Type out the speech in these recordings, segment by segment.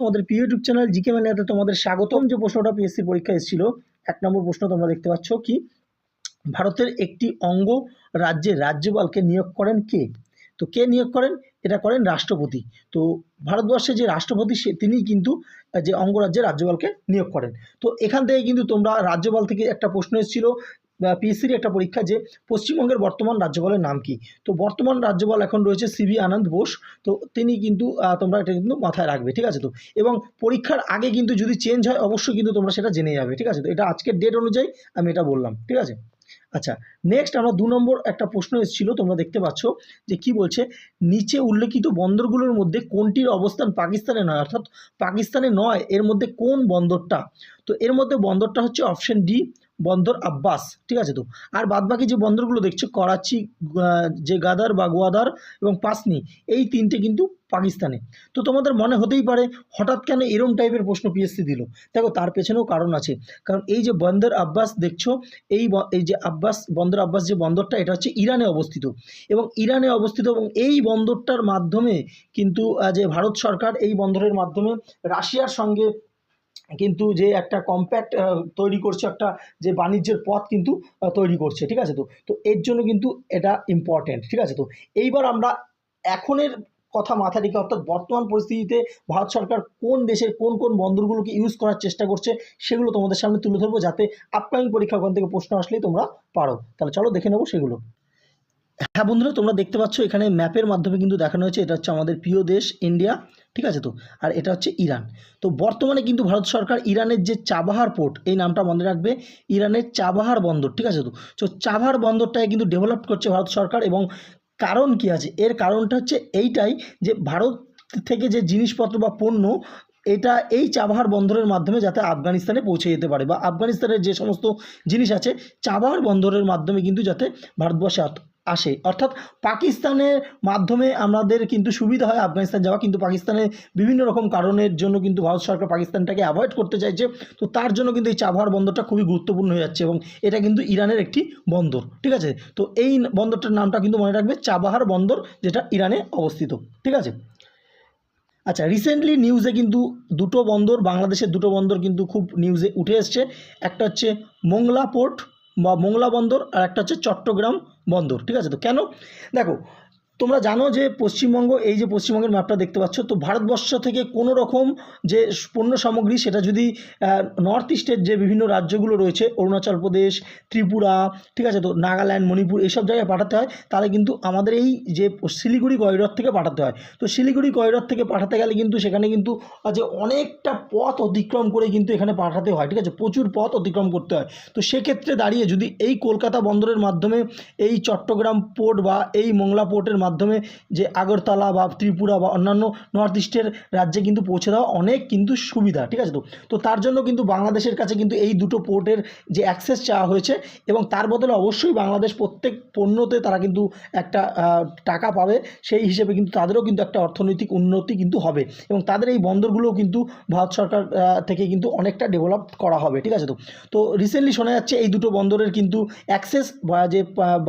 আমাদের প্রিয় YouTube channel GK ম্যানিয়াতে তোমাদের স্বাগতম। যে প্রশ্নটা পিএসসি পরীক্ষা এসেছিল, এক নম্বর প্রশ্ন তোমরা দেখতে পাচ্ছ কি? ভারতের একটি অঙ্গ রাজ্যে রাজ্যপালকে নিয়োগ করেন কে? তো কে নিয়োগ করেন? এটা করেন রাষ্ট্রপতি। তো ভারতবর্ষে যে রাষ্ট্রপতি, সে তিনি কিন্তু, যে অঙ্গরাজ্যের রাজ্যপালকে নিয়োগ করেন। তো এখান থেকে কিন্তু তোমরা রাজ্যপাল থেকে একটা প্রশ্ন এসেছিল পিএসসির একটা পরীক্ষা যে পশ্চিমবঙ্গের বর্তমান রাজ্যপালের নাম কি? তো বর্তমান রাজ্যপাল এখন রয়েছে সিবি আনন্দ বোস। তো তিনি কিন্তু তোমরা এটা কিন্তু মাথায় রাখবে, ঠিক আছে তো? এবং পরীক্ষার আগে কিন্তু যদি চেঞ্জ হয়, অবশ্যই কিন্তু তোমরা সেটা জেনে যাবে, ঠিক আছে তো? এটা আজকের ডেট অনুযায়ী আমি এটা বললাম, ঠিক আছে? আচ্ছা নেক্সট আমরা দু নম্বর একটা প্রশ্ন এসেছিল, তোমরা দেখতে পাচ্ছ যে কি বলছে? নিচে উল্লেখিত বন্দরগুলোর মধ্যে কোনটির অবস্থান পাকিস্তানে নয়? অর্থাৎ পাকিস্তানে নয়, এর মধ্যে কোন বন্দরটা? তো এর মধ্যে বন্দরটা হচ্ছে অপশন ডি বন্দর আব্বাস, ঠিক আছে তো? আর বাদবাকি যে বন্দরগুলো দেখছ, করাচি যে গাদার বা গোয়াদার এবং পাসনি, এই তিনটে কিন্তু পাকিস্তানে। তো তোমাদের মনে হতেই পারে, হঠাৎ কেন এরম টাইপের প্রশ্ন পিএসসি দিল? দেখো, তার পেছনেও কারণ আছে। কারণ এই যে বন্দর আব্বাস দেখছ, এই এই যে আব্বাস, বন্দর আব্বাস যে বন্দরটা, এটা হচ্ছে ইরানে অবস্থিত। এবং ইরানে অবস্থিত এবং এই বন্দরটার মাধ্যমে কিন্তু যে ভারত সরকার এই বন্দরের মাধ্যমে রাশিয়ার সঙ্গে কিন্তু যে একটা কম্প্যাক্ট তৈরি করছে একটা যে বাণিজ্যের পথ কিন্তু তৈরি করছে, ঠিক আছে তো? তো এর জন্য কিন্তু এটা ইম্পর্টেন্ট ঠিক আছে তো? এইবার আমরা এখনের কথা মাথা রেখে, অর্থাৎ বর্তমান পরিস্থিতিতে ভারত সরকার কোন দেশের কোন কোন বন্দরগুলোকে ইউজ করার চেষ্টা করছে, সেগুলো তোমাদের সামনে তুলে ধরবো যাতে আপকামিং পরীক্ষা ওখান থেকে প্রশ্ন আসলেই তোমরা পারো। তাহলে চলো দেখে নেব সেগুলো। হ্যাঁ বন্ধুরা, তোমরা দেখতে পাচ্ছ এখানে ম্যাপের মাধ্যমে কিন্তু দেখানো হয়েছে, এটা হচ্ছে আমাদের প্রিয় দেশ ইন্ডিয়া ঠিক আছে তো? আর এটা হচ্ছে ইরান। তো বর্তমানে কিন্তু ভারত সরকার ইরানের যে চাবাহার পোর্ট এই নামটা মনে রাখবে, ইরানের চাবাহার বন্দর, ঠিক আছে তো? তো চাবাহার বন্দরটাকে কিন্তু ডেভেলপ করছে ভারত সরকার এবং কারণ কি আছে? এর কারণটা হচ্ছে এইটাই যে ভারত থেকে যে জিনিসপত্র বা পণ্য, এটা এই চাবাহার বন্দরের মাধ্যমে যাতে আফগানিস্তানে পৌঁছে যেতে পারে বা আফগানিস্তানের যে সমস্ত জিনিস আছে, চাবাহার বন্দরের মাধ্যমে কিন্তু যাতে ভারতবর্ষে আসে। অর্থাৎ পাকিস্তানের মাধ্যমে আমাদের কিন্তু সুবিধা হয় আফগানিস্তান যাওয়া। কিন্তু পাকিস্তানে বিভিন্ন রকম কারণের জন্য কিন্তু ভারত সরকার পাকিস্তানটাকে অ্যাভয়েড করতে চাইছে। তো তার জন্য কিন্তু এই চাবহার বন্দরটা খুবই গুরুত্বপূর্ণ হয়ে যাচ্ছে এবং এটা কিন্তু ইরানের একটি বন্দর। ঠিক আছে? তো এই বন্দরটার নামটা কিন্তু মনে রাখবে চাবাহার বন্দর, যেটা ইরানে অবস্থিত। ঠিক আছে? আচ্ছা রিসেন্টলি নিউজে কিন্তু দুটো বন্দর, বাংলাদেশের দুটো বন্দর কিন্তু খুব নিউজে উঠে এসছে। একটা হচ্ছে মোংলা পোর্ট বা মোংলা বন্দর আর একটা হচ্ছে চট্টগ্রাম বন্দর ঠিক আছে? তো কেন? দেখো তোমরা জানো যে পশ্চিমবঙ্গ, এই যে পশ্চিমবঙ্গের ম্যাপটা দেখতে পাচ্ছ, তো ভারতবর্ষ থেকে কোনো রকম যে পণ্য সামগ্রী, সেটা যদি নর্থ ইস্টের যে বিভিন্ন রাজ্যগুলো রয়েছে, অরুণাচল প্রদেশ, ত্রিপুরা, ঠিক আছে তো, নাগাল্যান্ড, মণিপুর, এইসব জায়গায় পাঠাতে হয়, তাহলে কিন্তু আমাদের এই যে শিলিগুড়ি করিডর থেকে পাঠাতে হয়। তো শিলিগুড়ি করিডর থেকে পাঠাতে গেলে কিন্তু সেখানে কিন্তু যে অনেকটা পথ অতিক্রম করে কিন্তু এখানে পাঠাতে হয়, ঠিক আছে? প্রচুর পথ অতিক্রম করতে হয়। তো সেক্ষেত্রে দাঁড়িয়ে যদি এই কলকাতা বন্দরের মাধ্যমে এই চট্টগ্রাম পোর্ট বা এই মোংলা পোর্টের যে আগরতলা বা ত্রিপুরা বা অন্যান্য নর্থ ইস্টের রাজ্যে কিন্তু পৌঁছে দেওয়া অনেক কিন্তু সুবিধা, ঠিক আছে তো? তো তার জন্য কিন্তু বাংলাদেশের কাছে কিন্তু এই দুটো পোর্টের যে অ্যাক্সেস চাওয়া হয়েছে এবং তার বদলে অবশ্যই বাংলাদেশ প্রত্যেক পণ্যতে তারা কিন্তু একটা টাকা পাবে, সেই হিসেবে কিন্তু তাদেরও কিন্তু একটা অর্থনৈতিক উন্নতি কিন্তু হবে এবং তাদের এই বন্দরগুলোও কিন্তু ভারত সরকার থেকে কিন্তু অনেকটা ডেভেলপ করা হবে, ঠিক আছে তো? তো রিসেন্টলি শোনা যাচ্ছে এই দুটো বন্দরের কিন্তু অ্যাক্সেস বা যে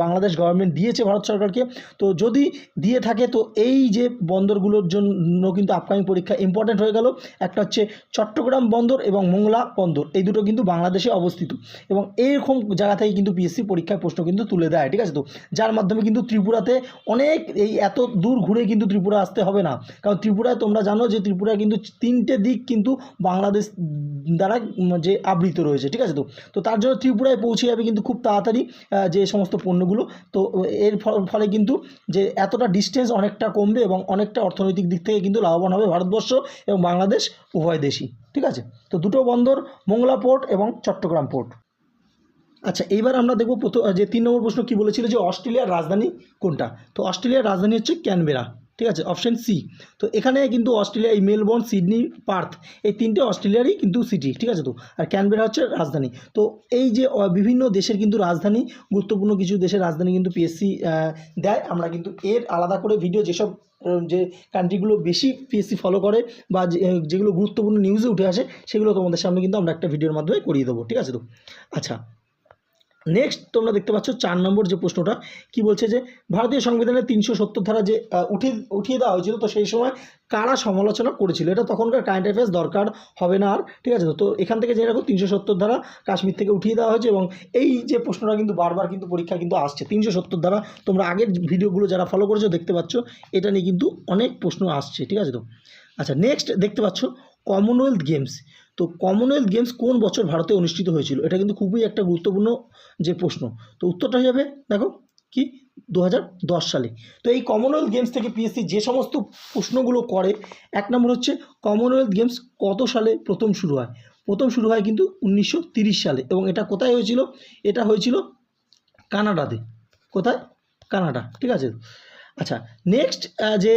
বাংলাদেশ গভর্নমেন্ট দিয়েছে ভারত সরকারকে, তো যদি দিয়ে থাকে। তো এই যে বন্দরগুলোর জন্য কিন্তু আপকামিং পরীক্ষা ইম্পর্ট্যান্ট হয়ে গেল। একটা হচ্ছে চট্টগ্রাম বন্দর এবং মোংলা বন্দর। এই দুটো কিন্তু বাংলাদেশে অবস্থিত। এবং এইরকম জায়গা থেকে কিন্তু পিএসসি পরীক্ষায় প্রশ্ন কিন্তু তুলে দেয়, ঠিক আছে তো? যার মাধ্যমে কিন্তু ত্রিপুরাতে অনেক এই এত দূর ঘুরে কিন্তু ত্রিপুরা আসতে হবে না। কারণ ত্রিপুরায় তোমরা জানো যে ত্রিপুরা কিন্তু তিনটে দিক কিন্তু বাংলাদেশ দ্বারা যে আবৃত রয়েছে, ঠিক আছে তো? তো তার জন্য ত্রিপুরায় পৌঁছে যাবে কিন্তু খুব তাড়াতাড়ি যে সমস্ত পণ্যগুলো। তো এর ফলে কিন্তু যে এতটা ডিস্টেন্স অনেকটা কমবে এবং অনেকটা অর্থনৈতিক দিক থেকে কিন্তু লাভবান হবে ভারতবর্ষ এবং বাংলাদেশ উভয় দেশই, ঠিক আছে? তো দুটো বন্দর, মোংলা পোর্ট এবং চট্টগ্রাম পোর্ট আচ্ছা এইবার আমরা দেখব প্রথম যে তিন নম্বর প্রশ্ন কি বলেছিল যে অস্ট্রেলিয়ার রাজধানী কোনটা? তো অস্ট্রেলিয়ার রাজধানী হচ্ছে ক্যানবেরা। ঠিক আছে অপশন সি তো এখানে কিন্তু অস্ট্রেলিয়া, এই মেলবোর্ন, সিডনি, পার্থ, এই তিনটে অস্ট্রেলিয়ারই কিন্তু সিটি ঠিক আছে তো? আর ক্যানবেরা হচ্ছে রাজধানী। তো এই যে বিভিন্ন দেশের কিন্তু রাজধানী, গুরুত্বপূর্ণ কিছু দেশের রাজধানী কিন্তু পিএসসি দেয়। আমরা কিন্তু এর আলাদা করে ভিডিও যেসব যে কান্ট্রিগুলো বেশি পিএসসি ফলো করে বা যেগুলো গুরুত্বপূর্ণ নিউজে উঠে আসে, সেগুলো তোমাদের সামনে কিন্তু আমরা একটা ভিডিওর মাধ্যমে করিয়ে দেবো, ঠিক আছে তো? আচ্ছা নেক্সট তোমরা দেখতে পাচ্ছ চার নম্বর যে প্রশ্নটা, কি বলছে যে ভারতীয় সংবিধানের তিনশো সত্তর ধারা যে উঠিয়ে উঠিয়ে দেওয়া হয়েছিল, তো সেই সময় কারা সমালোচনা করেছিল? এটা তখনকার কারেন্ট অ্যাফেয়ার্স দরকার হবে না আর, ঠিক আছে? তো এখান থেকে রাখো, তিনশো সত্তর ধারা কাশ্মীর থেকে উঠিয়ে দেওয়া হয়েছে এবং এই যে প্রশ্নটা কিন্তু বারবার কিন্তু পরীক্ষা কিন্তু আসছে। তিনশো সত্তর ধারা, তোমরা আগের ভিডিওগুলো যারা ফলো করেছ দেখতে পাচ্ছ, এটা নিয়ে কিন্তু অনেক প্রশ্ন আসছে, ঠিক আছে তো? আচ্ছা নেক্সট দেখতে পাচ্ছ কমনওয়েলথ গেমস তো কমনওয়েলথ গেমস কোন বছর ভারতে অনুষ্ঠিত হয়েছিল? এটা কিন্তু খুবই একটা গুরুত্বপূর্ণ যে প্রশ্ন। তো উত্তরটা হয়ে যাবে, দেখো, কি? দু হাজার দশ সালে। তো এই কমনওয়েলথ গেমস থেকে পিএসসি যে সমস্ত প্রশ্নগুলো করে, এক নম্বর হচ্ছে কমনওয়েলথ গেমস কত সালে প্রথম শুরু হয়? প্রথম শুরু হয় কিন্তু উনিশশো সালে। এবং এটা কোথায় হয়েছিল? এটা হয়েছিল কানাডাতে। কোথায়? কানাডা। ঠিক আছে? আচ্ছা নেক্সট যে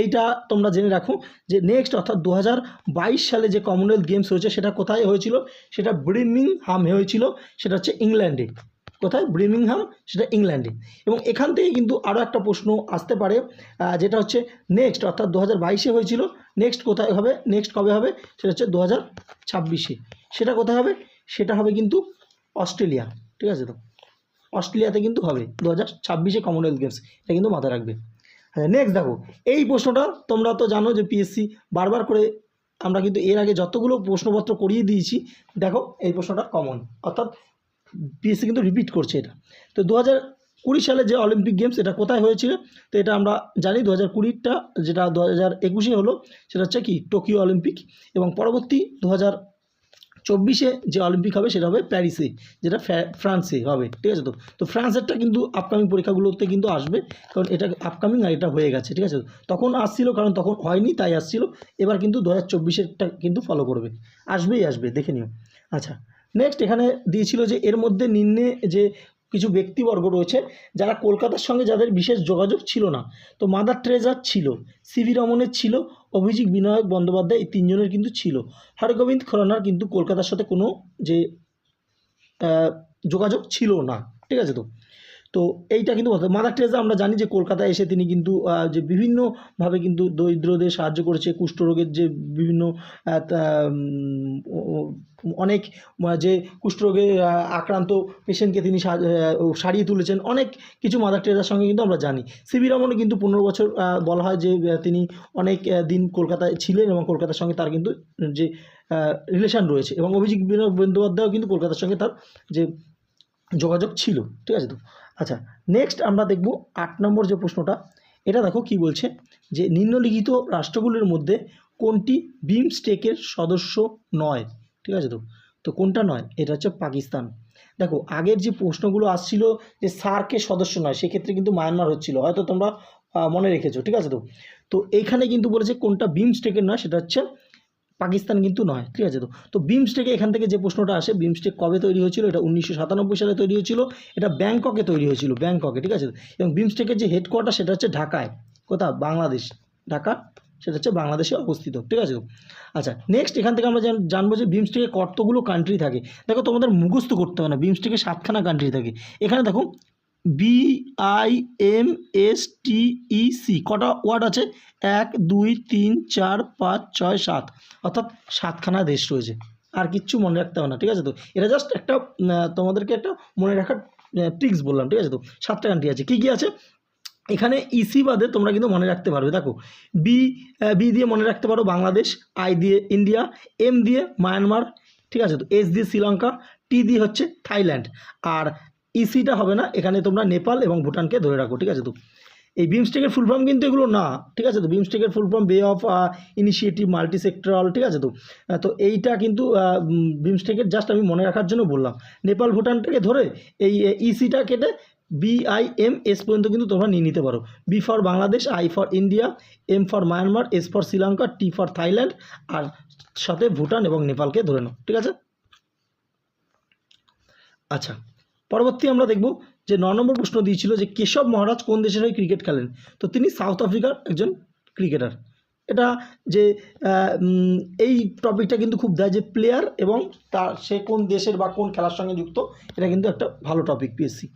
এইটা তোমরা জেনে রাখো যে নেক্সট অর্থাৎ দু হাজার বাইশ সালে যে কমনওয়েলথ গেমস হয়েছে, সেটা কোথায় হয়েছিল? সেটা ব্রিমিংহামে হয়েছিল, সেটা হচ্ছে ইংল্যান্ডে কোথায়? ব্রিমিংহাম সেটা ইংল্যান্ডে এবং এখান থেকে কিন্তু আরও একটা প্রশ্ন আসতে পারে যেটা হচ্ছে নেক্সট অর্থাৎ দু হাজার হয়েছিল নেক্সট কোথায় হবে? নেক্সট কবে হবে? সেটা হচ্ছে দু হাজার সেটা কোথায় হবে? সেটা হবে কিন্তু অস্ট্রেলিয়া। ঠিক আছে তো? অস্ট্রেলিয়াতে কিন্তু হবে দু হাজার ছাব্বিশে কমনওয়েলথ গেমস এটা কিন্তু মাথায় রাখবে। নেক্সট দেখো, এই প্রশ্নটা তোমরা তো জানো যে পিএসসি বারবার করে আমরা কিন্তু এর আগে যতগুলো প্রশ্নপত্র করিয়ে দিয়েছি, দেখো এই প্রশ্নটা কমন অর্থাৎ পিএসসি কিন্তু রিপিট করছে এটা। তো দু কুড়ি সালে যে অলিম্পিক গেমস এটা কোথায় হয়েছিল? তো এটা আমরা জানি দু হাজার কুড়িটা যেটা দু হাজার একুশে হলো, সেটা হচ্ছে কি টোকিও অলিম্পিক এবং পরবর্তী দু হাজার চব্বিশে যে অলিম্পিক হবে সেটা হবে প্যারিসে, যেটা ফ্রান্সে হবে, ঠিক আছে তো? তো ফ্রান্সেরটা কিন্তু আপকামিং পরীক্ষাগুলোতে কিন্তু আসবে, কারণ এটা আপকামিং আর এটা হয়ে গেছে, ঠিক আছে তখন আসছিল, কারণ তখন হয়নি, তাই আসছিল, এবার কিন্তু দু হাজার চব্বিশেরটা কিন্তু ফলো করবে, আসবেই আসবে, দেখে নিও। আচ্ছা নেক্সট এখানে দিয়েছিল যে এর মধ্যে নিম্নে যে কিছু ব্যক্তিবর্গ রয়েছে যারা কলকাতার সঙ্গে যাদের বিশেষ যোগাযোগ ছিল না। তো মাদার ট্রেজার ছিল সিভি রমনের ছিল, অভিজিৎ বিনায়ক বন্দ্যোপাধ্যায় এই তিনজনের কিন্তু ছিল। হরগোবিন্দ খোরানার কিন্তু কলকাতার সাথে কোনো যে যোগাযোগ ছিল না। ঠিক আছে তো? তো এইটা কিন্তু মাদার টেরেসা আমরা জানি যে কলকাতায় এসে তিনি কিন্তু যে বিভিন্নভাবে কিন্তু দরিদ্রদের সাহায্য করেছে, কুষ্ঠরোগের যে বিভিন্ন অনেক যে কুষ্ঠরোগে আক্রান্ত পেশেন্টকে তিনি সারিয়ে তুলেছেন। অনেক কিছু মাদার টেরেসার সঙ্গে কিন্তু আমরা জানি। সিবি রমনও কিন্তু পনেরো বছর বলা হয় যে তিনি অনেক দিন কলকাতায় ছিলেন এবং কলকাতার সঙ্গে তার কিন্তু যে রিলেশন রয়েছে এবং অভিজিৎ বন্দ্যোপাধ্যায়ও কিন্তু কলকাতার সঙ্গে তার, যে, যোগাযোগ ছিল। ঠিক আছে তো? আচ্ছা নেক্সট আমরা দেখব আট নম্বর যে প্রশ্নটা, এটা দেখো কি বলছে? যে নিম্নলিখিত রাষ্ট্রগুলির মধ্যে কোনটি বিমস্টেকের সদস্য নয়? ঠিক আছে তো? তো কোনটা নয়? এটা হচ্ছে পাকিস্তান। দেখো, আগের যে প্রশ্নগুলো আসছিল যে সার্কের সদস্য নয়, সেক্ষেত্রে কিন্তু মায়ানমার হচ্ছিল। হয়তো তোমরা মনে রেখেছো, ঠিক আছে তো? তো এইখানে কিন্তু বলেছে কোনটা বিমস্টেকের নয়, সেটা হচ্ছে পাকিস্তান কিন্তু নয়, ঠিক আছে তো? তো বিমস্টেকে এখান থেকে যে প্রশ্নটা আসে, বিমস্টেক কবে তৈরি হয়েছিল? এটা উনিশশো সাতানব্বই সালে তৈরি হয়েছিল, এটা ব্যাংককে তৈরি হয়েছিল, ব্যাংককে, ঠিক আছে? এবং বিমস্টেকের যে হেডকোয়ার্টার সেটা হচ্ছে ঢাকায় কোথা বাংলাদেশ, ঢাকা, সেটা হচ্ছে বাংলাদেশে অবস্থিত, ঠিক আছে আচ্ছা নেক্সট এখান থেকে আমরা জান- জানব যে বিমস্টেকে কতগুলো কান্ট্রি থাকে। দেখো তোমাদের মুখস্থ করতে হবে না বিমস্টেকে সাতখানা কান্ট্রি থাকে। এখানে দেখো B I M S T E C কটা ওয়ার্ড আছে? এক, দুই, তিন, চার, পাঁচ, ছয়, সাত। অর্থাৎ সাতখানা দেশ রয়েছে। আর কিচ্ছু মনে রাখতে হবে না, ঠিক আছে তো? এটা জাস্ট একটা তোমাদেরকে একটা মনে রাখার ট্রিক্স বললাম, ঠিক আছে তো? সাতটা কান্ট্রি আছে। কী কী আছে? এখানে ইসি বাদে তোমরা কিন্তু মনে রাখতে পারবে। দেখো বি বি দিয়ে মনে রাখতে পারো বাংলাদেশ আই দিয়ে ইন্ডিয়া এম দিয়ে মায়ানমার ঠিক আছে তো? এস দিয়ে শ্রীলঙ্কা টি দিয়ে হচ্ছে থাইল্যান্ড আর ইসিটা হবে না, এখানে তোমরা নেপাল এবং ভুটানকে ধরে রাখো, ঠিক আছে তো? এই বিমস্টেকের ফুল ফর্ম কিন্তু এগুলো না, ঠিক আছে তো? বিমস্টেকের full form bay of initiative multi sectoral ঠিক আছে তো? তো এইটা কিন্তু বিমস্টেকের জাস্ট আমি মনে রাখার জন্য বললাম। নেপাল, ভুটানটাকে ধরে এই ইসিটা কেটে বিআইএম এস পর্যন্ত কিন্তু তোমরা নিয়ে নিতে পারো। B for Bangladesh I for India M for Myanmar S for Sri Lanka T for Thailand আর সাথে ভুটান এবং নেপালকে ধরে নাও, ঠিক আছে? আচ্ছা। পরবর্তী আমরা দেখব যে ন নম্বর প্রশ্ন দিয়েছিল যে কেশব মহারাজ কোন দেশের হয়ে ক্রিকেট খেলেন? তো তিনি সাউথ আফ্রিকার একজন ক্রিকেটার এটা যে এই টপিকটা কিন্তু খুব দেয় যে প্লেয়ার এবং তার, সে কোন দেশের বা কোন খেলার সঙ্গে যুক্ত, এটা কিন্তু একটা ভালো টপিক পিএসসি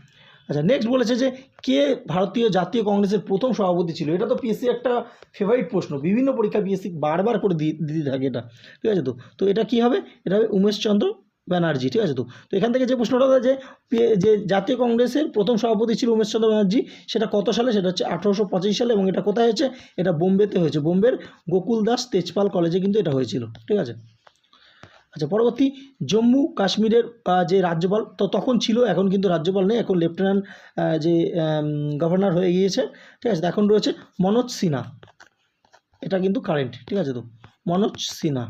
আচ্ছা নেক্সট বলেছে যে কে ভারতীয় জাতীয় কংগ্রেসের প্রথম সভাপতি ছিল? এটা তো পিএসসি একটা ফেভারিট প্রশ্ন। বিভিন্ন পরীক্ষা পিএসসি বারবার করে দিতে থাকে এটা। ঠিক আছে তো? তো এটা কি হবে? এটা হবে উমেশচন্দ্র ব্যানার্জি, ঠিক আছে তো? তো এখান থেকে যে প্রশ্নটা যে যে জাতীয় কংগ্রেসের প্রথম সভাপতি ছিল উমেশচন্দ্র ব্যানার্জি, সেটা কত সালে? সেটা হচ্ছে আঠারোশো পঁচাশি সালে এবং এটা কোথায় হয়েছে? এটা বোম্বেতে হয়েছে। বোম্বের গোকুল দাস তেজপাল কলেজে কিন্তু এটা হয়েছিল, ঠিক আছে? আচ্ছা পরবর্তী, জম্মু কাশ্মীরের যে রাজ্যপাল, তো তখন ছিল, এখন কিন্তু রাজ্যপাল নেই, এখন লেফটেন্যান্ট যে গভর্নর হয়ে গিয়েছে, ঠিক আছে? এখন রয়েছে মনোজ সিনহা। এটা কিন্তু কারেন্ট, ঠিক আছে তো? মনোজ সিনহা।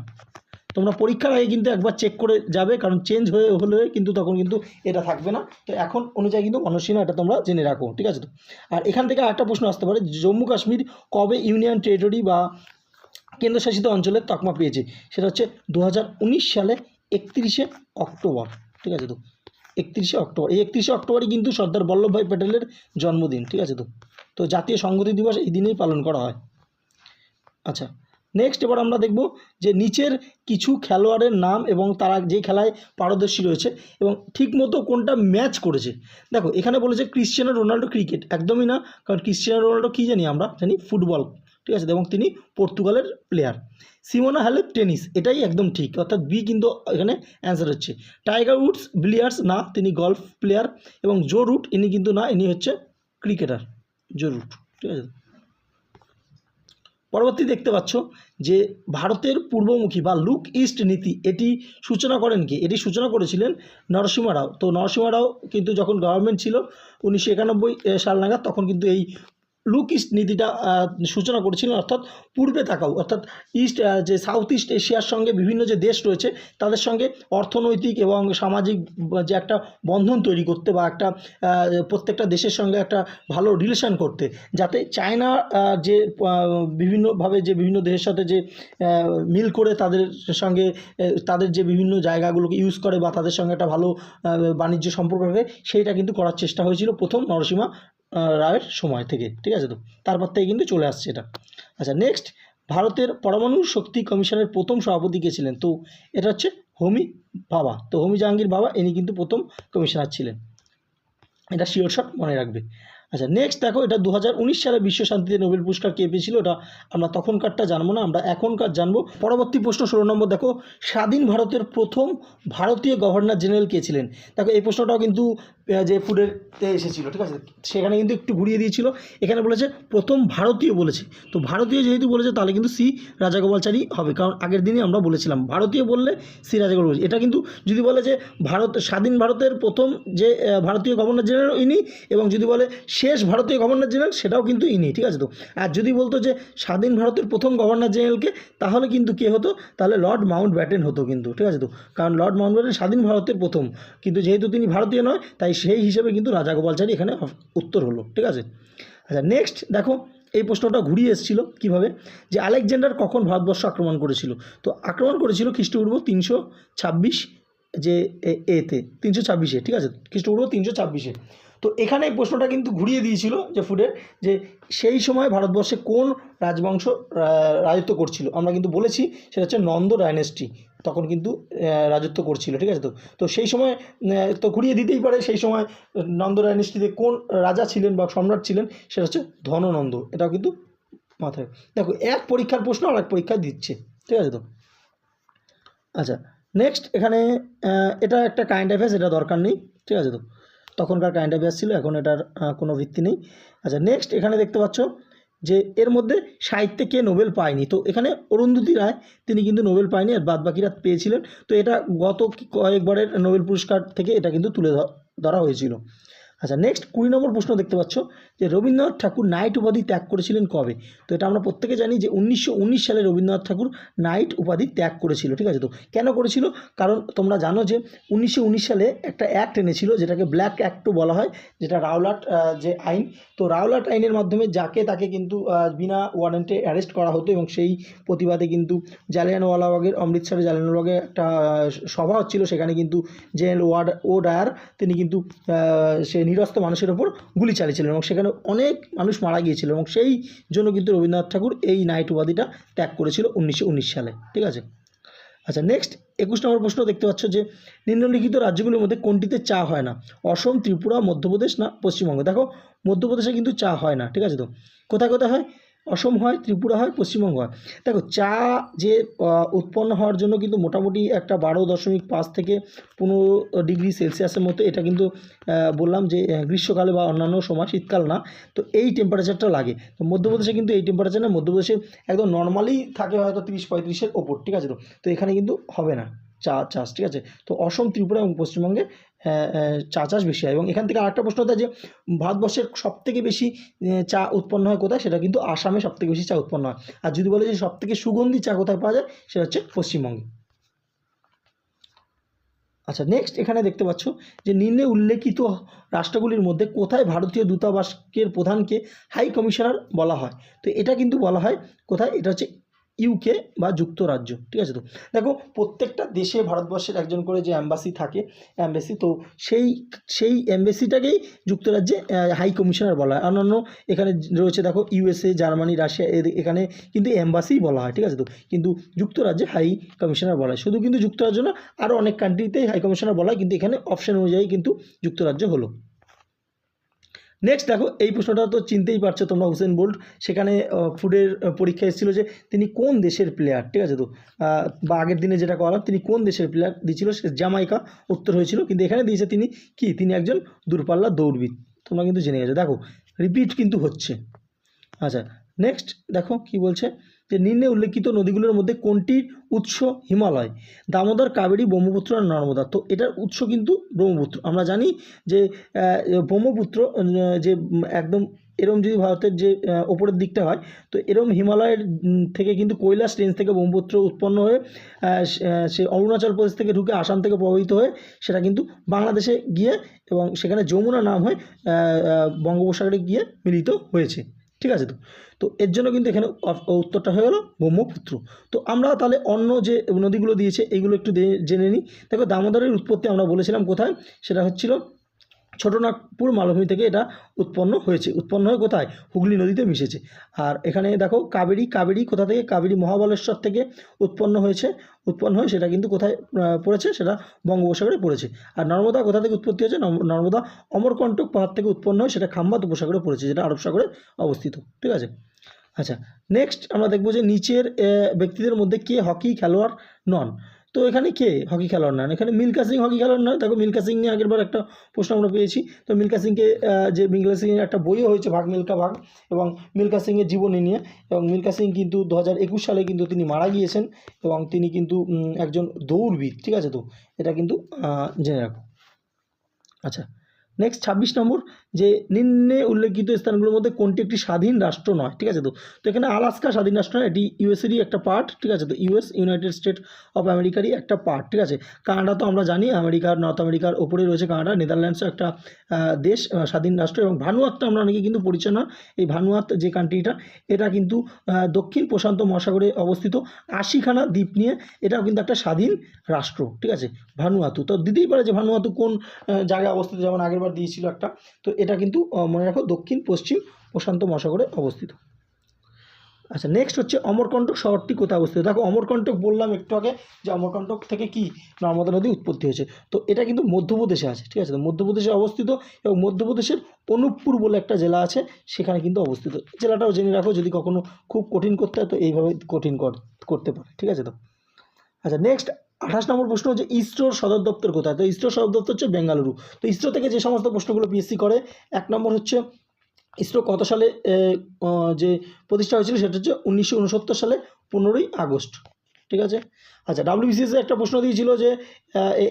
তোমরা পরীক্ষার আগে কিন্তু একবার চেক করে যাবে, কারণ চেঞ্জ হয়ে হলে কিন্তু তখন কিন্তু এটা থাকবে না। তো এখন অনুযায়ী কিন্তু মনোজ সিনহা এটা তোমরা জেনে রাখো, ঠিক আছে তো? আর এখান থেকে আরেকটা প্রশ্ন আসতে পারে, জম্মু কাশ্মীর কবে ইউনিয়ন টেরিটরি বা কেন্দ্রশাসিত অঞ্চলের তকমা পেয়েছে? সেটা হচ্ছে দু হাজার উনিশ সালে একত্রিশে অক্টোবর, ঠিক আছে তো? একত্রিশে অক্টোবর, এই একত্রিশে অক্টোবরই কিন্তু সর্দার বল্লভভাই প্যাটেলের জন্মদিন, ঠিক আছে তো? তো জাতীয় সংহতি দিবস এই দিনেই পালন করা হয়। আচ্ছা নেক্সট এবার আমরা দেখব যে নিচের কিছু খেলোয়াড়ের নাম এবং তারা যে খেলায় পারদর্শী রয়েছে এবং ঠিকমতো কোনটা ম্যাচ করেছে। দেখো, এখানে বলেছে ক্রিশ্চিয়ানো রোনাল্ডো ক্রিকেট। একদমই না, কারণ ক্রিশ্চিয়ানো রোনাল্ডো কী জানি আমরা? জানি ফুটবল। ঠিক আছে? এবং তিনি পর্তুগালের প্লেয়ার সিমোনা হ্যালেপ টেনিস, এটাই একদম ঠিক। অর্থাৎ বি কিন্তু এখানে অ্যান্সার হচ্ছে। টাইগার উডস বিলিয়ার্স না, তিনি গলফ প্লেয়ার এবং জো রুট, ইনি কিন্তু না, ইনি হচ্ছে ক্রিকেটার জো রুট। ঠিক আছে? পরবর্তী দেখতে পাচ্ছ যে ভারতের পূর্বমুখী বা লুক ইস্ট নীতি, এটি সূচনা করেন কি? এটি সূচনা করেছিলেন নরসিংহ রাও। তো নরসিংহ রাও কিন্তু যখন গভর্নমেন্ট ছিল, উনিশশো একানব্বই সাল নাগাদ, তখন কিন্তু এই লুক ইস্ট নীতিটা সূচনা করেছিলেন, অর্থাৎ পূর্বে তাকাও অর্থাৎ ইস্ট যে সাউথ ইস্ট এশিয়ার সঙ্গে বিভিন্ন যে দেশ রয়েছে, তাদের সঙ্গে অর্থনৈতিক এবং সামাজিক যে একটা বন্ধন তৈরি করতে বা একটা প্রত্যেকটা দেশের সঙ্গে একটা ভালো রিলেশন করতে, যাতে চায়না যে বিভিন্নভাবে যে বিভিন্ন দেশের সাথে যে মিল করে তাদের সঙ্গে তাদের যে বিভিন্ন জায়গাগুলোকে ইউজ করে বা তাদের সঙ্গে একটা ভালো বাণিজ্য সম্পর্ক রাখে সেইটা কিন্তু করার চেষ্টা হয়েছিল প্রথম নরসিমা রায়ের সময় থেকে, ঠিক আছে তো? তারপর থেকে কিন্তু চলে আসছে এটা। আচ্ছা নেক্সট ভারতের পরমাণু শক্তি কমিশনের প্রথম সভাপতি কে ছিলেন? তো এটা হচ্ছে হোমি বাবা। তো হোমি জাহাঙ্গীর বাবা, ইনি কিন্তু প্রথম কমিশনার ছিলেন। এটা শিওর শট মনে রাখবে। আচ্ছা নেক্সট দেখো, এটা দু হাজার উনিশ সালে বিশ্ব শান্তিতে নোবেল পুরস্কার কে পেয়েছিল? ওটা আমরা তখনকারটা জানব না, আমরা এখনকার জানব। পরবর্তী প্রশ্ন ষোলো নম্বর, দেখো, স্বাধীন ভারতের প্রথম ভারতীয় গভর্নর জেনারেল কে ছিলেন? দেখো, এই প্রশ্নটাও কিন্তু ফুডের এসেছিল, ঠিক আছে? সেখানে কিন্তু একটু ঘুরিয়ে দিয়েছিল। এখানে বলেছে, প্রথম ভারতীয় বলেছে। তো ভারতীয় যেহেতু বলেছে, তাহলে কিন্তু সি রাজাগোপালচারী হবে। কারণ আগের দিনই আমরা বলেছিলাম, ভারতীয় বললে সি রাজাগোপাল এটা কিন্তু যদি বলে যে ভারত, স্বাধীন ভারতের প্রথম যে ভারতীয় গভর্নর জেনারেল ইনি, এবং যদি বলে শেষ ভারতীয় গভর্নর জেনারেল, সেটাও কিন্তু ইনি, ঠিক আছে তো? আর যদি বলতো যে স্বাধীন ভারতের প্রথম গভর্নর জেনারেলকে, তাহলে কিন্তু কে হতো? তাহলে লর্ড মাউন্ট ব্যাটেন হতো কিন্তু, ঠিক আছে তো? কারণ লর্ড মাউন্ট ব্যাটেন স্বাধীন ভারতের প্রথম। কিন্তু যেহেতু তিনি ভারতীয় নয়, তাই সেই হিসেবে কিন্তু রাজাগোপালচারী এখানে উত্তর হলো, ঠিক আছে? আচ্ছা নেক্সট দেখো, এই প্রশ্নটা ঘুরিয়ে এসেছিল কীভাবে? যে আলেকজান্ডার কখন ভারতবর্ষ আক্রমণ করেছিল? তো আক্রমণ করেছিল খ্রিস্টপূর্ব তিনশো ছাব্বিশ যে এতে তিনশো ছাব্বিশে, ঠিক আছে? খ্রিস্টপূর্ব তিনশো ছাব্বিশে। তো এখানে এই প্রশ্নটা কিন্তু ঘুরিয়ে দিয়েছিল যে ফুডের যে সেই সময় ভারতবর্ষে কোন রাজবংশ রাজত্ব করছিল? আমরা কিন্তু বলেছি সেটা হচ্ছে নন্দ ডাইনেস্টি তখন কিন্তু রাজত্ব করছিল, ঠিক আছে তো? তো সেই সময় তো ঘুরিয়ে দিতেই পারে, সেই সময় নন্দ ডাইনেস্টিতে কোন রাজা ছিলেন বা সম্রাট ছিলেন, সেটা হচ্ছে ধননন্দ। এটাও কিন্তু মাথায় দেখো, এক পরীক্ষার প্রশ্ন আর এক পরীক্ষা দিচ্ছে, ঠিক আছে তো? আচ্ছা নেক্সট এখানে এটা একটা কাইন্ড অ্যাফেয়ার্স এটা দরকার নেই, ঠিক আছে তো? তখনকার কাইন্ড অ্যাফেয়ার্স ছিল, এখন এটার কোনো ভিত্তি নেই। আচ্ছা নেক্সট এখানে দেখতে পাচ্ছ যে এর মধ্যে সাহিত্যে কে নোবেল পায়নি। তো এখানে অরুন্ধতী রায়, তিনি কিন্তু নোবেল পায়নি আর বাদবাকিরা পেয়েছিলেন। তো এটা গত কয়েকবারের নোবেল পুরস্কার থেকে এটা কিন্তু তুলে ধরা হয়েছিল। আচ্ছা নেক্সট কুড়ি নম্বর প্রশ্ন দেখতে পাচ্ছ যে রবীন্দ্রনাথ ঠাকুর নাইট উপাধি ত্যাগ করেছিলেন কবে? তো এটা আমরা প্রত্যেকে জানি যে উনিশশো উনিশ সালে রবীন্দ্রনাথ ঠাকুর নাইট উপাধি ত্যাগ করেছিল, ঠিক আছে? তো কেন করেছিল? কারণ তোমরা জানো যে উনিশশো উনিশ সালে একটা অ্যাক্ট এনেছিল যেটাকে ব্ল্যাক অ্যাক্টও বলা হয়, যেটা রাওলাট যে আইন। তো রাওলাট আইনের মাধ্যমে যাকে তাকে কিন্তু বিনা ওয়ারেন্টে অ্যারেস্ট করা হতো এবং সেই প্রতিবাদে কিন্তু জালিয়ানওয়ালাবাগের, অমৃতসরে জালিয়ানওয়ালাবাগে একটা সভা হচ্ছিল। সেখানে কিন্তু জেনারেল ওয়ার্ড ও ডায়ার তিনি কিন্তু সে নিরস্ত মানুষের ওপর গুলি চালিয়েছিলেন এবং সেখানে অনেক মানুষ মারা গিয়েছিল এবং সেই জন্য কিন্তু রবীন্দ্রনাথ ঠাকুর এই নাইট উপাধিটা ত্যাগ করেছিল উনিশশো উনিশ সালে, ঠিক আছে? আচ্ছা নেক্সট একুশ নম্বর প্রশ্ন দেখতে পাচ্ছ যে নিম্নলিখিত রাজ্যগুলির মধ্যে কোনটিতে চা হয় না? অসম, ত্রিপুরা, মধ্যপ্রদেশ না পশ্চিমবঙ্গ? দেখো, মধ্যপ্রদেশে কিন্তু চা হয় না, ঠিক আছে তো? কোথায় কোথায় হয়? অসম হয়, ত্রিপুরা হয়, পশ্চিমবঙ্গ হয়। দেখো, চা যে উৎপন্ন হওয়ার জন্য কিন্তু মোটামুটি একটা বারো দশমিক পাঁচ থেকে পনেরো ডিগ্রি সেলসিয়াসের মতো এটা কিন্তু বললাম যে গ্রীষ্মকালে বা অন্যান্য সময় শীতকাল না। তো এই টেম্পারেচারটা লাগে। তো মধ্যপ্রদেশে কিন্তু এই টেম্পারেচার না, মধ্যপ্রদেশে একদম নর্মালি থাকে হয়তো তিরিশ পঁয়ত্রিশের ওপর, ঠিক আছে তো? তো এখানে কিন্তু হবে না চা, চাষ, ঠিক আছে? তো অসম, ত্রিপুরা এবং পশ্চিমবঙ্গে চা চাষ বেশি হয়। এবং এখান থেকে আরেকটা প্রশ্ন হতো যে, ভারতবর্ষের সব থেকে বেশি চা উৎপন্ন হয় কোথায়? সেটা কিন্তু আসামে সব থেকে বেশি চা উৎপন্ন হয়। আর যদি বলে যে সব থেকে সুগন্ধি চা কোথায় পাওয়া যায়, সেটা হচ্ছে পশ্চিমবঙ্গে। আচ্ছা নেক্সট এখানে দেখতে পাচ্ছ যে, নিম্নে উল্লেখিত রাষ্ট্রগুলির মধ্যে কোথায় ভারতীয় দূতাবাসের প্রধানকে হাই কমিশনার বলা হয়? তো এটা কিন্তু বলা হয় কোথায়? এটা হচ্ছে ইউকে বা যুক্তরাজ্য, ঠিক আছে তো? দেখো, প্রত্যেকটা দেশে ভারতবর্ষের একজন করে যে অ্যাম্বাসি থাকে অ্যাম্বাসি তো সেই সেই অ্যাম্বাসিটাকেই যুক্তরাজ্যে হাই কমিশনার বলা হয়। অন্যান্য এখানে রয়েছে, দেখো ইউএসএ জার্মানি রাশিয়া এখানে কিন্তু অ্যাম্বাসিই বলা হয়, ঠিক আছে তো? কিন্তু যুক্তরাজ্যে হাই কমিশনার বলা হয়। শুধু কিন্তু যুক্তরাজ্য না আরও অনেক কান্ট্রিতেই হাই কমিশনার বলা হয়, কিন্তু এখানে অপশান অনুযায়ী কিন্তু যুক্তরাজ্য হলো। নেক্সট দেখো, এই প্রশ্নটা তো চিনতেই পারছ তোমরা হুসেন বোল্ট সেখানে ফুডের পরীক্ষা এসেছিল যে তিনি কোন দেশের প্লেয়ার ঠিক আছে তো? বা আগের দিনে যেটা করালাম, তিনি কোন দেশের প্লেয়ার দিয়েছিল? সে জামাইকা উত্তর হয়েছিল, কিন্তু এখানে দিয়েছে তিনি কি? তিনি একজন দূরপাল্লা দৌড়বিদ, তোমরা কিন্তু জেনে গেছো। দেখো রিপিট কিন্তু হচ্ছে। আচ্ছা নেক্সট দেখো কি বলছে? যে নিম্নে উল্লেখিত নদীগুলোর মধ্যে কোনটির উৎস হিমালয়? দামোদর, কাবেরী, ব্রহ্মপুত্র আর নর্মদা। তো এটার উৎস কিন্তু ব্রহ্মপুত্র। আমরা জানি যে ব্রহ্মপুত্র যে, একদম এরম যদি ভারতের যে ওপরের দিকটা হয়, তো এরম হিমালয়ের থেকে কিন্তু কৈলাস রেঞ্জ থেকে ব্রহ্মপুত্র উৎপন্ন হয়ে সে- অরুণাচল প্রদেশ থেকে ঢুকে আসাম থেকে প্রবাহিত হয়ে, সেটা কিন্তু বাংলাদেশে গিয়ে এবং সেখানে যমুনা নাম হয় বঙ্গোপসাগরে গিয়ে মিলিত হয়েছে। ঠিক আছে তো? তো এর জন্য কিন্তু এখানে উত্তরটা হয়ে গেল ব্রহ্মপুত্র। তো আমরা তাহলে অন্য যে নদীগুলো দিয়েছে, এইগুলো একটু জেনে নিই। দেখো দামোদরের উৎপত্তি আমরা বলেছিলাম কোথায়? সেটা হচ্ছিল ছোটনাগপুর মালভূমি থেকে এটা উৎপন্ন হয়েছে। উৎপন্ন হয়ে কোথায়? হুগলি নদীতে মিশেছে। আর এখানে দেখো কাবেরী কাবেরী কোথা থেকে? কাবেরী মহাবলেশ্বর থেকে উৎপন্ন হয়েছে। উৎপন্ন হয়ে সেটা কিন্তু কোথায় পড়েছে? সেটা বঙ্গোপসাগরে পড়েছে। আর নর্মদা কোথা থেকে উৎপত্তি হয়েছে? নর্ম- নর্মদা অমরকণ্টক পাহাড় থেকে উৎপন্ন হয়ে সেটা খাম্বাত উপসাগরে পড়েছে, যেটা আরব সাগরে অবস্থিত। ঠিক আছে? আচ্ছা নেক্সট আমরা দেখব যে নিচের ব্যক্তিদের মধ্যে কে হকি খেলোয়াড় নন। তো এখানে কে? হকি খেলোয়াড় নন এখানে মিলকা সিং হকি খেলোয়াড় নয়। দেখো মিলকা সিং নিয়ে আগেরবার একটা প্রশ্ন আমরা পেয়েছি। তো মিল্কা সিংকে যে মিলকা সিংয়ের একটা বইও হয়েছে ভাগ মিল্কা ভাগ, এবং মিলকা সিংয়ের জীবনী নিয়ে, এবং মিলকা সিং কিন্তু দু হাজার একুশ সালে কিন্তু তিনি মারা গিয়েছেন, এবং তিনি কিন্তু একজন দৌড়বিদ, ঠিক আছে তো? এটা কিন্তু জেনে রাখো। আচ্ছা নেক্সট ছাব্বিশ নম্বর। যে নিম্নে উল্লেখিত স্থানগুলোর মধ্যে কোনটি একটি স্বাধীন রাষ্ট্র নয়, ঠিক আছে তো? তো এখানে আলাস্কা স্বাধীন রাষ্ট্র নয়, এটি ইউএসেরই একটা পার্ট, ঠিক আছে তো? ইউএস, ইউনাইটেড স্টেট অফ আমেরিকারই একটা পার্ট, ঠিক আছে? কানাডা তো আমরা জানি, আমেরিকার, নর্থ আমেরিকার ওপরে রয়েছে কানাডা, নেদারল্যান্ডসও একটা দেশ স্বাধীন রাষ্ট্র এবং ভানুয়াতটা আমরা অনেকে কিন্তু পরিচয় না। এই ভানুয়াত যে কান্ট্রিটা, এটা কিন্তু দক্ষিণ প্রশান্ত মহাসাগরে অবস্থিত, আশিখানা দ্বীপ নিয়ে এটাও কিন্তু একটা স্বাধীন রাষ্ট্র, ঠিক আছে? ভানুয়াতু। তো দিতেই পারে যে ভানুয়াতু কোন জায়গায় অবস্থিত, যেমন আগেরবার দিয়েছিল একটা। তো এটা কিন্তু মনে রাখো, দক্ষিণ, পশ্চিম, প্রশান্ত মহাসাগরে অবস্থিত। আচ্ছা নেক্সট হচ্ছে অমরকণ্টক শহরটি কোথায় অবস্থিত? দেখো অমরকণ্টক বললাম একটু আগে যে অমরকণ্টক থেকে কি নর্মদা নদী উৎপত্তি হয়েছে। তো এটা কিন্তু মধ্যপ্রদেশে আছে, ঠিক আছে? মধ্যপ্রদেশে অবস্থিত এবং মধ্যপ্রদেশের অনুপপুর বলে একটা জেলা আছে, সেখানে কিন্তু অবস্থিত। জেলাটাও জেনে রাখো, যদি কখনো খুব কঠিন করতে হয়, তো এইভাবে কঠিন করতে পারে, ঠিক আছে তো? আচ্ছা নেক্সট আঠাশ নম্বর প্রশ্ন হচ্ছে ইসরোর সদর দপ্তর কোথায়? তো ইসরোর সদর দপ্তর হচ্ছে বেঙ্গালুরু। তো ইসরো থেকে যে সমস্ত প্রশ্নগুলো পিএসসি করে, এক নম্বর হচ্ছে, ইসরো কত সালে যে প্রতিষ্ঠা হয়েছিল সেটা হচ্ছে উনিশশো উনসত্তর সালে, পনেরোই আগস্ট। ঠিক আছে? আচ্ছা ডাব্লিউবিসিএস একটা প্রশ্ন দিয়েছিল যে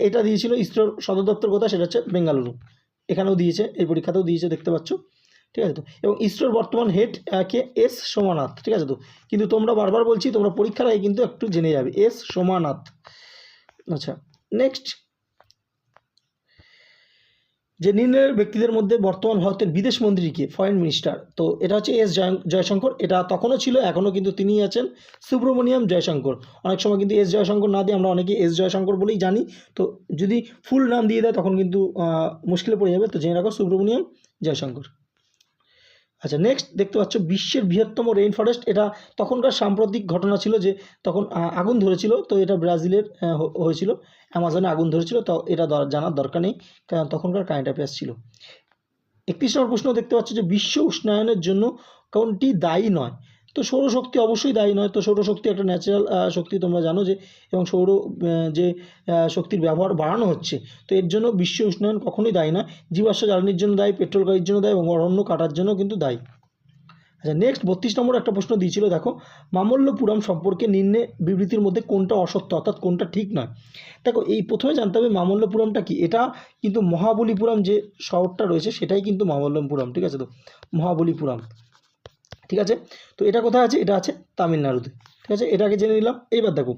এটা দিয়েছিল ইসরোর সদর দপ্তর কোথায়? সেটা হচ্ছে বেঙ্গালুরু। এখানেও দিয়েছে, এই পরীক্ষাতেও দিয়েছে, দেখতে পাচ্ছ। ঠিক আছে তো? এবং ইসরোর বর্তমান হেড কে? এস সোমানাথ, ঠিক আছে তো? কিন্তু তোমরা বারবার বলছি, তোমরা পরীক্ষার আগে কিন্তু একটু জেনে যাবে। এস সোমানাথ। আচ্ছা নেক্সট যে নিম্নের ব্যক্তিদের মধ্যে বর্তমান ভারতের বিদেশ মন্ত্রী কে? ফরেন মিনিস্টার তো এটা হচ্ছে এস জয়, জয়শঙ্কর। এটা তখনও ছিল, এখনও কিন্তু তিনি আছেন। সুব্রমণিয়াম জয়শঙ্কর। অনেক সময় কিন্তু এস জয়শঙ্কর না দিয়ে আমরা অনেকে এস জয়শঙ্কর বলেই জানি। তো যদি ফুল নাম দিয়ে দেয়, তখন কিন্তু মুশকিলে পড়ে যাবে। তো জেনে রাখো, সুব্রমণিয়াম জয়শঙ্কর। আচ্ছা নেক্সট দেখতে পাচ্ছ বিশ্বের বৃহত্তম রেইন ফরেস্ট এটা তখনকার সাম্প্রতিক ঘটনা ছিল যে, তখন আগুন ধরেছিল, তো এটা ব্রাজিলের হয়েছিল। অ্যামাজনে আগুন ধরেছিল, তো এটা জানার দরকার নেই, কারণ তখনকার কারেন্ট অ্যাফেয়ার্স ছিল। একত্রিশ নম্বর প্রশ্ন দেখতে পাচ্ছ যে, বিশ্ব উষ্ণায়নের জন্য কোনটি দায়ী নয়? তো সৌরশক্তি অবশ্যই দায়ী নয়। তো সৌরশক্তি একটা ন্যাচারাল শক্তি তোমরা জানো যে, এবং সৌর যে শক্তির ব্যবহার বাড়ানো হচ্ছে, তো এর জন্য বিশ্ব উষ্ণায়ন কখনোই দায়ী নয়। জীবাশ্ম জ্বালানির জন্য দায়ী, পেট্রোল গাড়ির জন্য দায়ী, এবং অরণ্য কাটার জন্য কিন্তু দায়ী। আচ্ছা নেক্সট বত্রিশ নম্বর একটা প্রশ্ন দিয়েছিল, দেখো, মামল্লপুরম সম্পর্কে নিম্নে বিবৃতির মধ্যে কোনটা অসত্য, অর্থাৎ কোনটা ঠিক নয়। দেখো, এই প্রথমে জানতে হবে মামল্লপুরমটা কি, এটা কিন্তু মহাবলীপুরম যে শহরটা রয়েছে, সেটাই কিন্তু মামল্লপুরম, ঠিক আছে তো? মহাবলীপুরম। ঠিক আছে? তো এটা কোথায় আছে? এটা আছে তামিলনাড়ুতে। ঠিক আছে? এটাকে জেনে নিলাম। এইবার দেখো,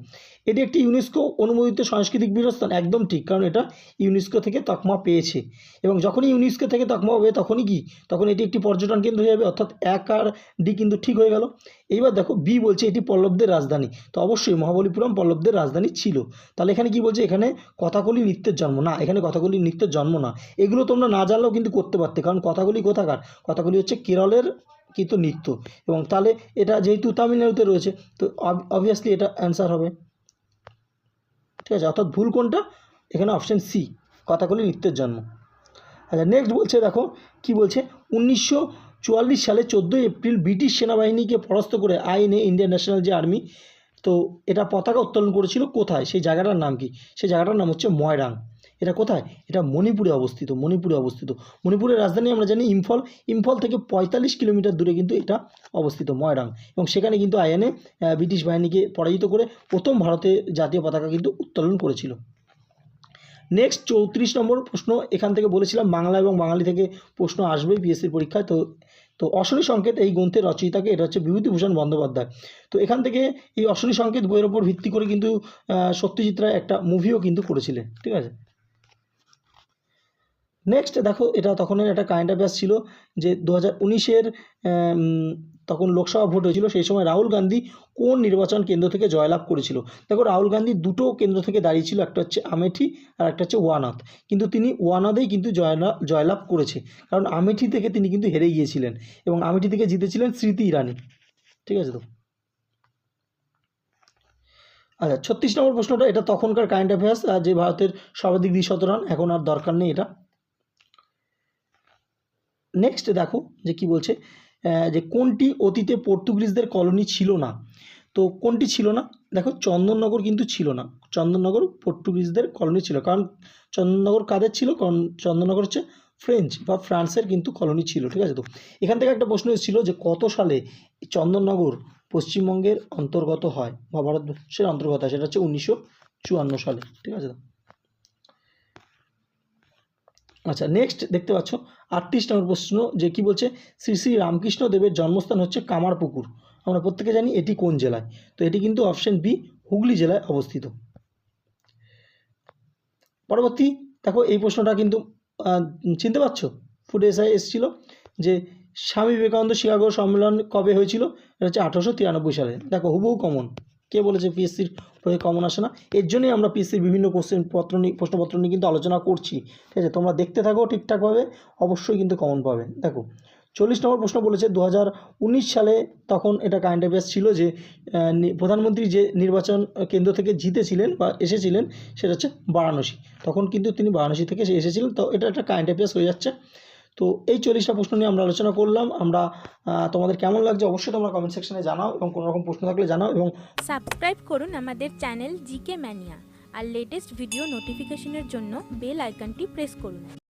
এটি একটি ইউনেস্কো অনুমোদিত সাংস্কৃতিক বীরস্থান, একদম ঠিক, কারণ এটা ইউনেস্কো থেকে তকমা পেয়েছে। এবং যখনই ইউনেস্কো থেকে তকমা হবে, তখনই কি? তখন এটি একটি পর্যটন কেন্দ্র হয়ে যাবে, অর্থাৎ এক আর ডি কিন্তু ঠিক হয়ে গেল। এইবার দেখো, বি বলছে এটি পল্লবদের রাজধানী। তো অবশ্যই মহাবলীপুরম পল্লবদের রাজধানী ছিল। তাহলে এখানে কি বলছে? এখানে কথাকলি নৃত্যের জন্ম। না, এখানে কথাকলি নৃত্যের জন্ম না। এগুলো তোমরা না জানলেও কিন্তু করতে পারতে, কারণ কথাকলি কোথাকার? কথাকলি হচ্ছে কেরলের কিন্তু নৃত্য। এবং তাহলে এটা যেহেতু তামিলনাড়ুতে রয়েছে, তো অবভিয়াসলি এটা অ্যান্সার হবে। ঠিক আছে, অর্থাৎ ভুল কোনটা? এখানে অপশান সি কথাকলি নৃত্যের জন্ম আচ্ছা নেক্সট বলছে, দেখো, কি বলছে? উনিশশো চুয়াল্লিশ সালে চোদ্দোই এপ্রিল ব্রিটিশ সেনাবাহিনীকে পরাস্ত করে আইনে ইন্ডিয়ান ন্যাশনাল যে আর্মি, তো এটা পতাকা উত্তোলন করেছিল কোথায়? সেই জায়গাটার নাম কি? সেই জায়গাটার নাম হচ্ছে ময়রাং। এটা কোথায়? এটা মণিপুরে অবস্থিত মণিপুরে অবস্থিত। মণিপুরের রাজধানী আমরা জানি ইম্ফল। ইম্ফল থেকে পঁয়তাল্লিশ কিলোমিটার দূরে কিন্তু এটা অবস্থিত, ময়রাং। এবং সেখানে কিন্তু আইএনএ ব্রিটিশ বাহিনীকে পরাজিত করে প্রথম ভারতের জাতীয় পতাকা কিন্তু উত্তোলন করেছিল। নেক্সট চৌত্রিশ নম্বর প্রশ্ন, এখান থেকে বলেছিলাম বাংলা এবং বাঙালি থেকে প্রশ্ন আসবে পিএসসির পরীক্ষায়। তো তো অশনি সংকেত এই গ্রন্থের রচয়িতাকে এটা হচ্ছে বিভূতিভূষণ বন্দ্যোপাধ্যায়। তো এখান থেকে এই অশনি সংকেত বইয়ের ওপর ভিত্তি করে কিন্তু সত্যজিৎ রায় একটা মুভিও কিন্তু করেছিলেন, ঠিক আছে? নেক্সট দেখো, এটা তখনের একটা কারেন্ট অ্যাফেয়ার্স ছিল যে দু হাজার উনিশের তখন লোকসভা ভোট হয়েছিল, সেই সময় রাহুল গান্ধী কোন নির্বাচন কেন্দ্র থেকে জয়লাভ করেছিল? দেখো, রাহুল গান্ধী দুটো কেন্দ্র থেকে দাঁড়িয়েছিল একটা হচ্ছে আমেঠি আর একটা হচ্ছে ওয়ানাদ কিন্তু তিনি ওয়ানাদেই কিন্তু জয়লাভ জয়লাভ করেছে। কারণ আমেঠি থেকে তিনি কিন্তু হেরে গিয়েছিলেন এবং আমেঠি থেকে জিতেছিলেন স্মৃতি ইরানি। ঠিক আছে তো? আচ্ছা ছত্রিশ নম্বর প্রশ্নটা, এটা তখনকার কারেন্ট অ্যাফেয়ার্স যে ভারতের সর্বাধিক দ্বিশত রান এখন আর দরকার নেই এটা। নেক্সট দেখো যে কি বলছে যে কোনটি অতীতে পর্তুগিজদের কলোনি ছিল না? তো কোনটি ছিল না? দেখো চন্দননগর কিন্তু ছিল না। চন্দননগর পর্তুগিজদের কলোনি ছিল। কারণ চন্দননগর কাদের ছিল? কারণ চন্দননগর হচ্ছে ফ্রেঞ্চ বা ফ্রান্সের কিন্তু কলোনি ছিল, ঠিক আছে তো? এখান থেকে একটা প্রশ্ন এসেছিল যে কত সালে চন্দননগর পশ্চিমবঙ্গের অন্তর্গত হয় বা ভারতবর্ষের অন্তর্গত হয়? সেটা হচ্ছে উনিশশো চুয়ান্ন সালে, ঠিক আছে আচ্ছা নেক্সট দেখতে পাচ্ছ, আটত্রিশ নম্বর প্রশ্ন যে কি বলছে, শ্রী শ্রী রামকৃষ্ণ দেবের জন্মস্থান হচ্ছে কামারপুকুর। আমরা প্রত্যেকে জানি এটি কোন জেলায়? তো এটি কিন্তু অপশন বি হুগলি জেলায় অবস্থিত। পরবর্তী, দেখো এই প্রশ্নটা কিন্তু চিনতে পারছ? ফুড এসআই এসেছিল যে স্বামী বিবেকানন্দ শিকাগো সম্মেলন কবে হয়েছিল? এটা হচ্ছে আঠারোশো তিরানব্বই সালে। দেখো হুবহু কমন কে বলেছে পিএসসির পরে কমন আসে না? এর জন্যই আমরা পিএসসির বিভিন্ন কোশ্চেন পত্র নিয়ে, প্রশ্নপত্র নিয়ে কিন্তু আলোচনা করছি। ঠিক আছে? তোমরা দেখতে থাকো ঠিকঠাকভাবে অবশ্যই কিন্তু কমন পাবে। দেখো, চল্লিশ নম্বর প্রশ্ন বলেছে দু হাজার উনিশ সালে তখন এটা কারেন্ট অ্যাফেয়ার্স ছিল যে প্রধানমন্ত্রী যে নির্বাচন কেন্দ্র থেকে জিতেছিলেন বা এসেছিলেন, সেটা হচ্ছে বারাণসী। তখন কিন্তু তিনি বারাণসী থেকে এসেছিলেন, তো এটা একটা কারেন্ট অ্যাফেয়ার্স হয়ে যাচ্ছে। তো এই চল্লিশটা প্রশ্ন নিয়ে আমরা আলোচনা করলাম। আমরা তোমাদের কেমন লাগছে অবশ্যই তোমরা কমেন্ট সেকশনে জানাও এবং কোনো রকম প্রশ্ন থাকলে জানাও এবং সাবস্ক্রাইব করুন আমাদের চ্যানেল জিকে ম্যানিয়া আর লেটেস্ট ভিডিও নোটিফিকেশনের জন্য বেল আইকনটি প্রেস করুন।